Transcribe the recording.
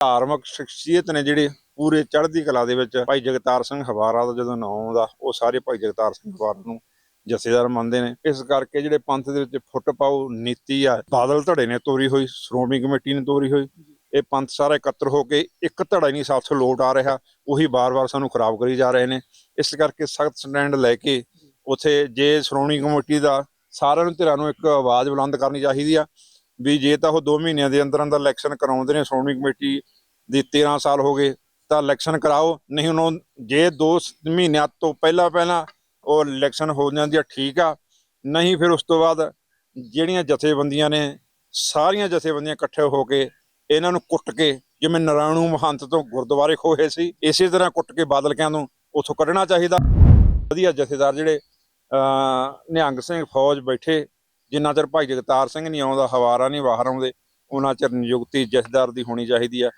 ਧਾਰਮਿਕ ਸ਼ਖਸੀਅਤ ਨੇ ਜਿਹੜੇ ਪੂਰੇ ਚੜ੍ਹਦੀ ਕਲਾ ਦੇ ਵਿੱਚ ਭਾਈ ਜਗਤਾਰ ਸਿੰਘ ਹਵਾਰਾ ਦਾ ਜਦੋਂ ਨਾਮ ਆਉਂਦਾ ਉਹ ਸਾਰੇ ਭਾਈ ਜਗਤਾਰ ਸਿੰਘ ਹਵਾਰਾ ਨੂੰ ਜਥੇਦਾਰ ਮੰਨਦੇ ਨੇ। ਇਸ ਕਰਕੇ ਜਿਹੜੇ ਪੰਥ ਦੇ ਵਿੱਚ ਫੁੱਟ ਪਾਉ ਨੀਤੀ ਆ ਬਾਦਲ ਧੜੇ ਨੇ ਤੋਰੀ ਹੋਈ ਸ਼੍ਰੋਮਣੀ ਕਮੇਟੀ ਨੇ ਤੋਰੀ ਹੋਈ। ਇਹ ਪੰਥ ਸਾਰਾ ਇਕੱਤਰ ਹੋ ਕੇ ਇੱਕ ਧੜਾ ਹੀ ਨਹੀਂ ਸਾਥੋਂ ਲੋਟ ਆ ਰਿਹਾ ਉਹੀ ਬਾਰ-ਬਾਰ ਸਾਨੂੰ ਖਰਾਬ ਕਰੀ ਜਾ ਰਹੇ ਨੇ। ਇਸ ਕਰਕੇ ਸਖਤ ਸਟੈਂਡ ਲੈ ਕੇ ਉਥੇ ਜੇ ਸ਼੍ਰੋਮਣੀ ਕਮੇਟੀ ਦਾ ਸਾਰਿਆਂ ਨੂੰ ਧਿਰਾਂ ਨੂੰ ਇੱਕ ਆਵਾਜ਼ ਬੁਲੰਦ ਕਰਨੀ ਚਾਹੀਦੀ ਆ। ਵੀ ਜੇ ਤਾਂ ਉਹ 2 ਮਹੀਨਿਆਂ ਦੇ ਅੰਦਰ ਅੰਦਰ ਇਲੈਕਸ਼ਨ ਕਰਾਉਂਦੇ ਨੇ ਸ਼੍ਰੋਮਣੀ ਕਮੇਟੀ ਦੀ 13 ਸਾਲ ਹੋ ਗਏ, ਤਾਂ ਇਲੈਕਸ਼ਨ ਕਰਾਓ। ਨਹੀਂ, ਉਹਨੂੰ ਜੇ 2 ਮਹੀਨਿਆਂ ਤੋਂ ਪਹਿਲਾਂ ਪਹਿਲਾਂ ਉਹ ਇਲੈਕਸ਼ਨ ਹੋ ਜਾਂਦੀ ਆ, ਠੀਕ ਆ। ਨਹੀਂ, ਫਿਰ ਉਸ ਤੋਂ ਬਾਅਦ ਜਿਹੜੀਆਂ ਜਥੇਬੰਦੀਆਂ ਨੇ, ਸਾਰੀਆਂ ਜਥੇਬੰਦੀਆਂ ਇਕੱਠੇ ਹੋ ਕੇ ਇਹਨਾਂ ਨੂੰ ਕੁੱਟ ਕੇ, ਜਿਵੇਂ ਨਰਾਣੂ ਮਹੰਤ ਤੋਂ ਗੁਰਦੁਆਰੇ ਖੋਹੇ ਸੀ, ਇਸੇ ਤਰ੍ਹਾਂ ਕੁੱਟ ਕੇ ਬਾਦਲਕਿਆਂ ਨੂੰ ਉੱਥੋਂ ਕੱਢਣਾ ਚਾਹੀਦਾ। ਵਧੀਆ ਜਥੇਦਾਰ ਜਿਹੜੇ ਨਿਹੰਗ ਸਿੰਘ ਫੌਜ ਬੈਠੇ ਜਿੰਨਾ ਚਿਰ ਭਾਈ ਜਗਤਾਰ ਸਿੰਘ ਨਹੀਂ ਆਉਂਦਾ, ਹਵਾਰਾ ਨਹੀਂ ਬਾਹਰ ਆਉਂਦੇ, ਉਹਨਾਂ ਚਿਰ ਨਿਯੁਕਤੀ ਜਥੇਦਾਰ ਦੀ ਹੋਣੀ ਚਾਹੀਦੀ ਆ।